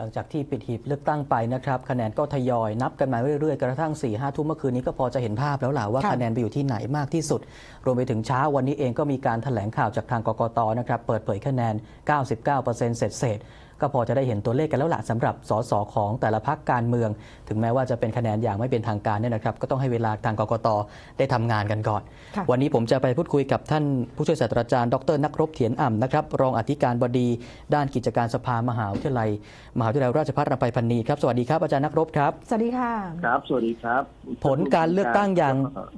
หลังจากที่ปิดหีบเลือกตั้งไปนะครับคะแนนก็ทยอยนับกันมาเรื่อยๆ กระทั่ง4ี่ห้าทุ่มเมื่อคืนนี้ก็พอจะเห็นภาพแล้วล่ะว่าค่ะคะแนนไปอยู่ที่ไหนมากที่สุด รวมไปถึงเช้าวันนี้เองก็มีการแถลงข่าวจากทางกกตนะครับเปิดเผยคะแนน 99%เสร็จเสร็จๆ ก็พอจะได้เห็นตัวเลขกันแล้วล่ะสำหรับสสของแต่ละพักการเมือง ถึงแม้ว่าจะเป็นคะแนนอย่างไม่เป็นทางการเนี่ยนะครับ ก็ต้องให้เวลาทางกกตได้ทำงานกันก่อนค่ะวันนี้ผมจะไปพูดคุยกับท่านผู้ช่วยศาสตราจารย์ดรนักรบเถียนอ่ำนะครับรองอธิการบดีด้านกิจการสภามหาวิทยาลัย มหาวิทยาลัยราชภัฏรำไพพันนีครับสวัสดีครับอาจารย์นักรบครับสวัสดีค่ะครับสวัสดีครับ ผลการเลือกตั้งอย่าง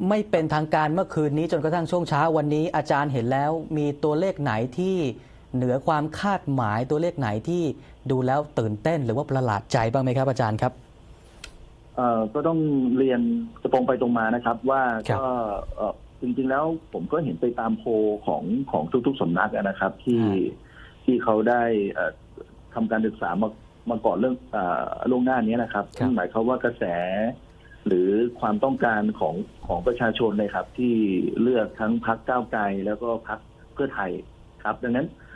ไม่เป็นทางการเมื่อคืนนี้จนกระทั่งช่วงเช้าวันนี้อาจารย์เห็นแล้วมีตัวเลขไหนที่ เหนือความคาดหมายตัวเลขไหนที่ดูแล้วตื่นเต้น หรือว่าประหลาดใจบ้างไหมครับอาจารย์ครับเอ่อก็ต้องเรียนตรงไปตรงมานะครับ ว่าครับก็เอ่อจริงๆแล้วผมก็เห็นไปตามโพลของของทุกๆสำนักอะนะครับ ที่ที่เขาได้เอ่อทำการศึกษามามาก่อนเรื่องเอ่อล่วงหน้านี้นะครับครับนั่นหมายความว่ากระแส หรือความต้องการของของประชาชนเลยครับ ที่เลือกทั้งพักก้าวไกลแล้วก็พักเพื่อไทยครับ ดังนั้นเอ่อ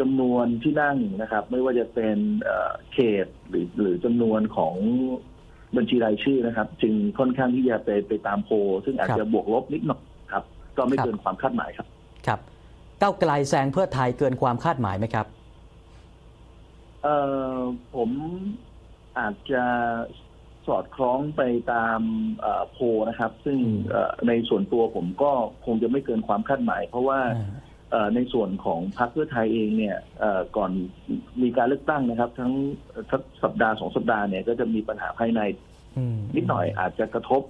จำนวนที่นั่งนะครับ ไม่ว่าจะเป็นเอ่อเขตหรือหรือจำนวนของบัญชีรายชื่อนะครับ จึงค่อนข้างที่จะไปไปตามโพลซึ่งอาจครับจะบวกลบนิดหน่อยครับ ก็ไม่ครับเกินความคาดหมายครับครับก้าวไกลแซงเพื่อไทยเกินความคาดหมายไหมครับเอ่อผมอาจจะสอดคล้องไปตามเอ่อโพลนะครับ ซึ่งอืมเอ่อในส่วนตัวผมก็คงจะไม่เกินความคาดหมาย เพราะว่าอ่าเอ่อ ในส่วนของพรรคเพื่อไทยเองเนี่ยเอ่อก่อนมีการเลือกตั้งนะครับ ทั้งทั้งสัปดาห์สองสัปดาห์เนี่ยก็จะมีปัญหาภายในอืมนิดหน่อยอาจจะกระทบ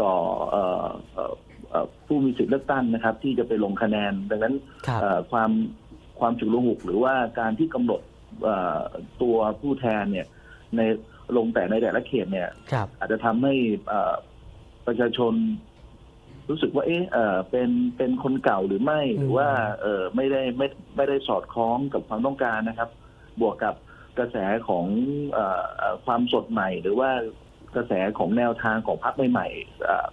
ต่อเอ่อเอ่อเอ่อผู้มีสิทธิเลือกตั้งนะครับ ที่จะไปลงคะแนน ดังนั้นครับเอ่อความความฉุกละหุกหรือว่าการที่กำหนดเอ่อตัวผู้แทนเนี่ยในลงแต่ในแต่ละเขตเนี่ยครับอาจจะทำให้เอ่อประชาชน รู้สึกว่าเอ๊ะเอ่อเป็นเป็นคนเก่าหรือไม่หรือว่าเออไม่ได้ไม่ไม่ได้สอดคล้องกับความต้องการนะครับ บวกกับกระแสของเอ่อเอ่อความสดใหม่ หรือว่ากระแสของแนวทางของพรรคใหม่ๆเอ่อ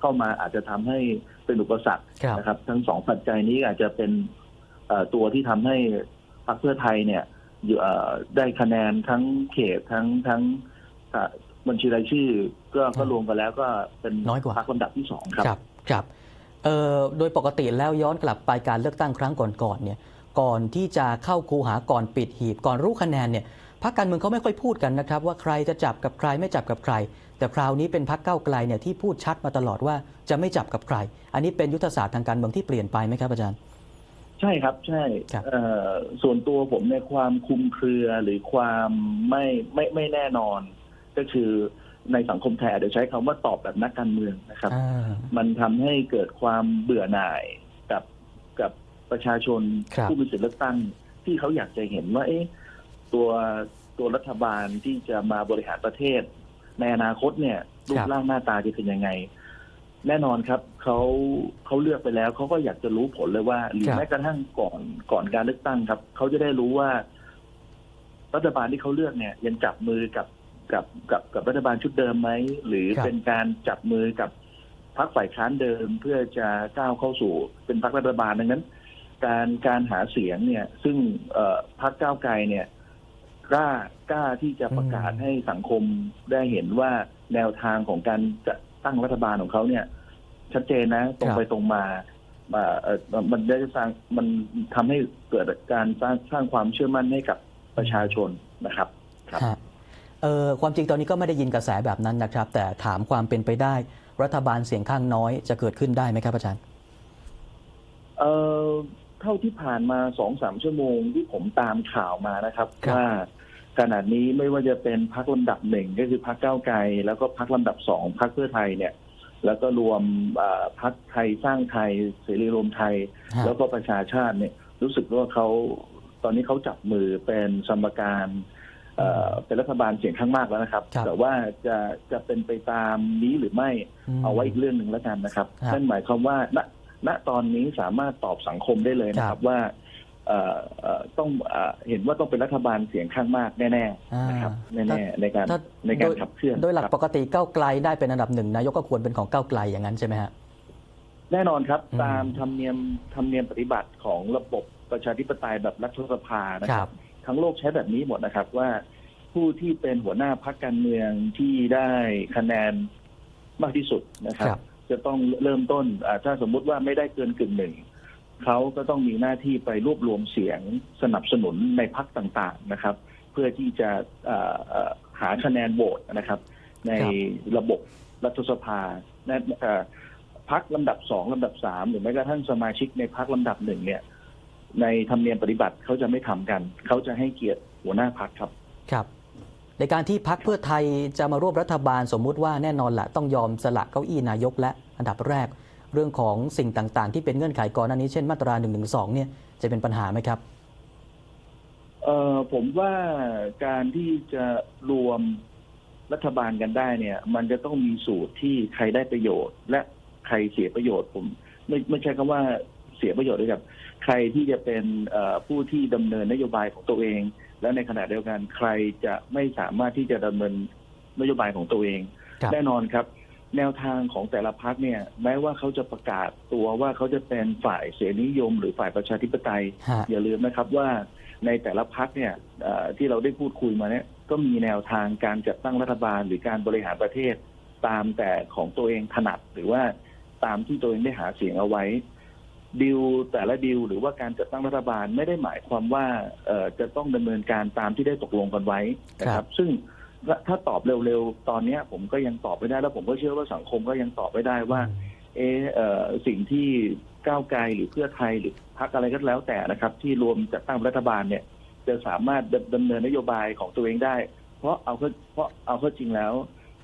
เข้ามาอาจจะทำให้เป็นอุปสรรคครับนะครับ ทั้งสองปัจจัยนี้อาจจะเป็นเอ่อตัวที่ทำให้พรรคเพื่อไทยเนี่ยอยู่เอ่อได้คะแนนทั้งเขตทั้งทั้งอ่า บัญชีรายชื่อก็ก็รวมกันแล้วก็เป็นน้อยกว่าพรรคลำดับที่สองครับ ครับครับเอ่อโดยปกติแล้วย้อนกลับไปการเลือกตั้งครั้งก่อนๆเนี่ยก่อนที่จะเข้าคูหาก่อนปิดหีบก่อนรู้คะแนนเนี่ยพรรคการเมืองเขาไม่ค่อยพูดกันนะครับ ว่าใครจะจับกับใครไม่จับกับใคร แต่คราวนี้เป็นพรรคก้าวไกลเนี่ยที่พูดชัดมาตลอดว่าจะไม่จับกับใคร อันนี้เป็นยุทธศาสตร์ทางการเมืองที่เปลี่ยนไปไหมครับอาจารย์ ใช่ครับใช่ครับเอ่อส่วนตัวผมในยความคลุมเครือหรือความไม่ไม่ไม่แน่นอน ก็คือในสังคมไทยอาจจะใช้คำว่าตอบแบบนักการเมืองนะครับอ่ามันทำให้เกิดความเบื่อหน่ายกับกับประชาชนครับผู้มีสิทธิเลือกตั้ง ที่เขาอยากจะเห็นว่า เอ๊ะตัวตัวรัฐบาลที่จะมาบริหารประเทศ ในอนาคตเนี่ยรูปร่างหน้าตาจะเป็นยังไง แน่นอนครับเขาเขาเลือกไปแล้วเขาก็อยากจะรู้ผลเลยว่าหรือแม้กระทั่งก่อนก่อนการเลือกตั้งครับเขาจะได้รู้ว่า รัฐบาลที่เขาเลือกเนี่ย ยังจับมือกับ กับกับกับรัฐบาลชุดเดิมไหมหรือครับ เป็นการจับมือกับพรรคฝ่ายค้านเดิมเพื่อจะก้าวเข้าสู่เป็นพรรครัฐบาลดังนั้น การการหาเสียงเนี่ย ซึ่งเอ่อพรรคก้าวไกลเนี่ยกล้ากล้าที่จะประกาศอืมให้สังคมได้เห็นว่าแนวทางของการจะตั้งรัฐบาลของเขาเนี่ย ชัดเจนนะตรงไปตรงมา มาเอ่อมันได้สร้างมันทำให้เกิดการสร้างสร้างความเชื่อมั่นให้กับประชาชนนะครับครับฮะ เอ่อความจริงตอนนี้ก็ไม่ได้ยินกระแสแบบนั้นนะครับ แต่ถามความเป็นไปได้ รัฐบาลเสียงข้างน้อยจะเกิดขึ้นได้ไหมครับอาจารย์เอ่อเท่าที่ผ่านมาสองสามชั่วโมงที่ผมตามข่าวมานะครับครับว่าขนาดนี้ไม่ว่าจะเป็นพักลำดับหนึ่งก็คือพักก้าวไกล แล้วก็พักลำดับสองพักเพื่อไทยเนี่ย แล้วก็รวมเอ่อพักไทยสร้างไทยเสรีรวมไทยฮะแล้วก็ประชาชาติเนี่ย รู้สึกว่าเขาตอนนี้เขาจับมือเป็นสมการ เอ่อเป็นรัฐบาลเสียงข้างมากแล้วนะครับ ครับแต่ว่าจะจะเป็นไปตามนี้หรือไม่ม เอาไว้อีกเรื่องหนึ่งแล้วกันนะครับครับนั่นหมายความว่าณณตอนนี้สามารถตอบสังคมได้เลยนะคครัรับบ ว่าเอ่อเอ่อต้องเอ่อเห็นว่าต้องเป็นรัฐบาลเสียงข้างมากแน่ๆนะครับอ่าแน่ๆในการถ้าในการโดยขับเคลื่อนโดยหลักครับปกติก้าวไกลได้เป็นอันดับหนึ่งนายกก็ควรเป็นของก้าวไกลอย่างนั้นใช่ไหมฮะ แน่นอนครับ อืม ตามธรรมเนียมธรรมเนียมปฏิบัติของระบบประชาธิปไตยแบบรัฐสภานะคครัรับ บ ทั้งโลกใช้แบบนี้หมดนะครับ ว่าผู้ที่เป็นหัวหน้าพรรคการเมืองที่ได้คะแนนมากที่สุดนะครับ ครับ จะต้องเริ่มต้นอ่าถ้าสมมุติว่าไม่ได้เกินกึ่งหนึ่งเขาก็ต้องมีหน้าที่ไปรวบรวมเสียงสนับสนุนในพรรคต่างๆนะครับ เพื่อที่จะอ่าอ่าหาคะแนนโหวตนะครับ ในครับ ระบบรัฐสภาและเอ่อพักลำดับสองลำดับสามหรือแม้กระทั่งสมาชิกในพักลำดับหนึ่งเนี่ย ในธรรมเนียมปฏิบัติเขาจะไม่ทำกัน เขาจะให้เกียรติหัวหน้าพักครับครับ ในการที่พักเพื่อไทยจะมาร่วมรัฐบาลสมมุติว่าแน่นอนละต้องยอมสละเก้าอี้นายกและอันดับแรก เรื่องของสิ่งต่างๆ ที่เป็นเงื่อนไขก่อนหน้านี้เช่นมาตรา1นึเนี่ยจะเป็นปัญหาไหมครับเอ่อผมว่าการที่จะรวมรัฐบาลกันได้เนี่ย มันจะต้องมีสูตรที่ใครได้ประโยชน์ และใครเสียประโยชน์ผม ไม่ไม่ใช่คำว่าเสียประโยชน์ด้วยกับ ใครที่จะเป็นเอ่อผู้ที่ดำเนินนโยบายของตัวเอง และในขณะเดียวกันใครจะไม่สามารถที่จะดำเนินนโยบายของตัวเองครับแน่นอนครับ แนวทางของแต่ละพักเนี่ย แม้ว่าเขาจะประกาศตัวว่าเขาจะเป็นฝ่ายเสรีนิยม หรือฝ่ายประชาธิปไตยฮะอย่าลืมนะครับว่าในแต่ละพักเนี่ยเอ่อที่เราได้พูดคุยมาเนี่ยก็มีแนวทางการจัดตั้งรัฐบาลหรือการบริหารประเทศ ตามแต่ของตัวเองถนัดหรือว่าตามที่ตัวเองได้หาเสียงเอาไว้ ดิวแต่ละดิวหรือว่าการจัดตั้งรัฐบาลไม่ได้หมายความว่าเอ่อจะต้องดำเนินการตามที่ได้ตกลงกันไว้นะคครัรับบซึ่งถ้าตอบเร็วๆ ตอนเนี้ยผมก็ยังตอบไม่ได้แล้วผมก็เชื่อว่าสังคมก็ยังตอบไม่ได้ว่า เออเอ่อสิ่งที่ก้าวไกลหรือเพื่อไทยหรือพรรคอะไรก็แล้วแต่นะครับ ที่รวมจัดตั้งรัฐบาลเนี่ย จะสามารถดำดำเนินนโยบายของตัวเองได้ เพราะเอาเข้าเพราะเอาเข้าจริงแล้ว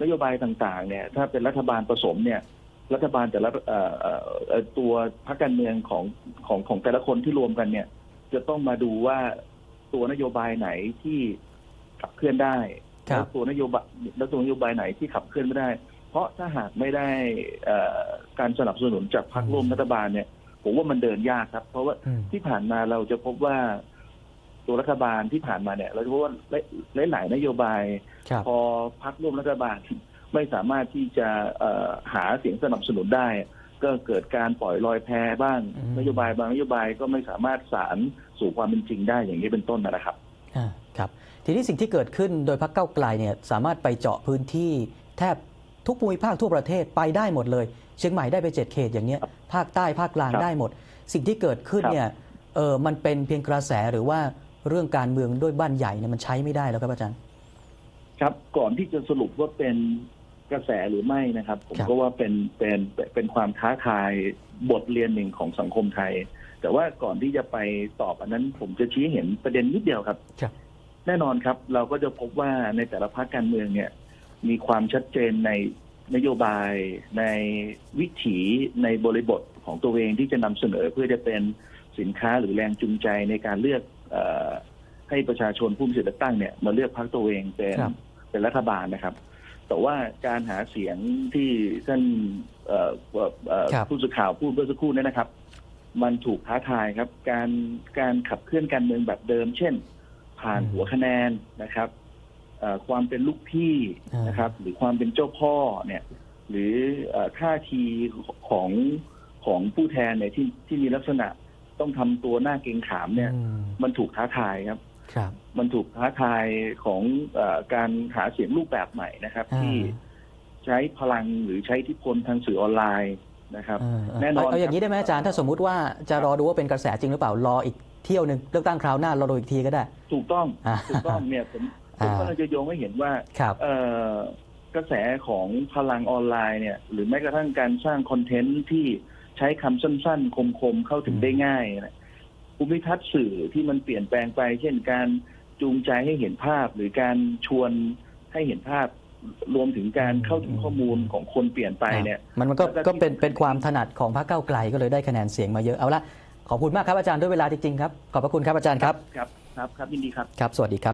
นโยบายต่างๆ เนี่ย ถ้าเป็นรัฐบาลผสมเนี่ย รัฐบาลแต่ละเอ่อเอ่อเอ่อตัวพรรคการเมืองของของของแต่ละคนที่รวมกันเนี่ย จะต้องมาดูว่าตัวนโยบายไหนที่ขับเคลื่อนได้ครับแล้วตัวนโยบายแล้วตัวนโยบายไหนที่ขับเคลื่อนไม่ได้ เพราะถ้าหากไม่ได้เอ่อการสนับสนุนจากพรรคร่วมรัฐบาลเนี่ยผมว่ามันเดินยากครับ เพราะว่าอืมที่ผ่านมาเราจะพบว่าตัวรัฐบาลที่ผ่านมาเนี่ย เราจะพบว่าหลายหลายๆนโยบายครับพอพักร่วมรัฐบาล ไม่สามารถที่จะเอ่อหาเสียงสนับสนุนได้ ก็เกิดการปล่อยลอยแพบ้างอืมนโยบายบางนโยบายก็ไม่สามารถสารสู่ความเป็นจริงได้อย่างนี้เป็นต้นนะครับอ่าครับ ทีนี้สิ่งที่เกิดขึ้นโดยพรรคเก้าวไกลเนี่ยสามารถไปเจาะพื้นที่แทบทุกภูมิภาคทั่วประเทศไปได้หมดเลย เชียงใหม่ได้ไปเจ็ดเขตอย่างเนี้ยครับภาคใต้ภาคกลางครับได้หมด สิ่งที่เกิดขึ้นครับเนี่ยเออมันเป็นเพียงกระแสหรือว่าเรื่องการเมืองด้วยบ้านใหญ่เนี่ยมันใช้ไม่ได้แล้วครับอาจารย์ ครับก่อนที่จะสรุปว่าเป็น กระแสหรือไม่นะครับ ผมครับก็ว่าเป็นเป็นเป็นความท้าทายบทเรียนหนึ่งของสังคมไทย แต่ว่าก่อนที่จะไปตอบอันนั้น ผมจะชี้เห็นประเด็นนิดเดียวครับครับแน่นอนครับ เราก็จะพบว่าในแต่ละพรรคการเมืองเนี่ย มีความชัดเจนในนโยบายในวิถีในบริบทของตัวเองที่จะนำเสนอเพื่อจะเป็นสินค้าหรือแรงจูงใจในการเลือกเออให้ประชาชนผู้มีสิทธิเลือกตั้งเนี่ยมาเลือกพรรคตัวเองเป็นครับเป็นรัฐบาลนะครับ แต่ว่าการหาเสียงที่ท่านเอ่อเอ่อเอ่อครับผู้สื่อข่าวพูดเมื่อสักครู่นี้นะครับ มันถูกท้าทายครับ การการขับเคลื่อนการเมืองแบบเดิม เช่น ผ่านอืมหัวคะแนนนะครับเอ่อความเป็นลูกพี่อ่านนะครับ หรือความเป็นเจ้าพ่อเนี่ย หรือเอ่อท่าทีของของผู้แทนเนี่ยที่ที่มีลักษณะต้องทำตัวหน้าเกรงขามเนี่ยอืมมันถูกท้าทายครับครับ มันถูกท้าทายของเออการหาเสียงรูปแบบใหม่นะครับอ่าที่ใช้พลังหรือใช้อิทธิพลทางสื่อออนไลน์นะครับเออเออแน่นอนเอาอย่างนี้ได้ไหมครับอาจารย์ถ้าสมมุติว่าจะรอดูว่าเป็นกระแสจริงหรือเปล่ารออีกเที่ยวหนึ่งเลือกตั้งคราวหน้ารอดูอีกทีก็ได้ ถูกต้องอ่าถูกต้องเนี่ยผมผมอ่าก็เลยจะโยงให้เห็นว่าครับเอ่อกระแสของพลังออนไลน์เนี่ย หรือแม้กระทั่งการสร้างคอนเทนต์ที่ใช้คำสั้นๆ คมๆ เข้าถึงได้ง่ายนะ ภูมิทัศน์สื่อที่มันเปลี่ยนแปลงไป เช่นการจูงใจให้เห็นภาพ หรือการชวนให้เห็นภาพรวมถึงการเข้าถึงข้อมูลของคนเปลี่ยนไปเนี่ย มันมันก็แล้วก็ก็เป็นที่เป็นความถนัดของพรรคก้าวไกลก็เลยได้คะแนนเสียงมาเยอะเอาละขอบคุณมากครับอาจารย์ด้วยเวลาจริงๆครับขอบพระคุณครับอาจารย์ครับ ครับครับครับยินดีครับครับ สวัสดีครับ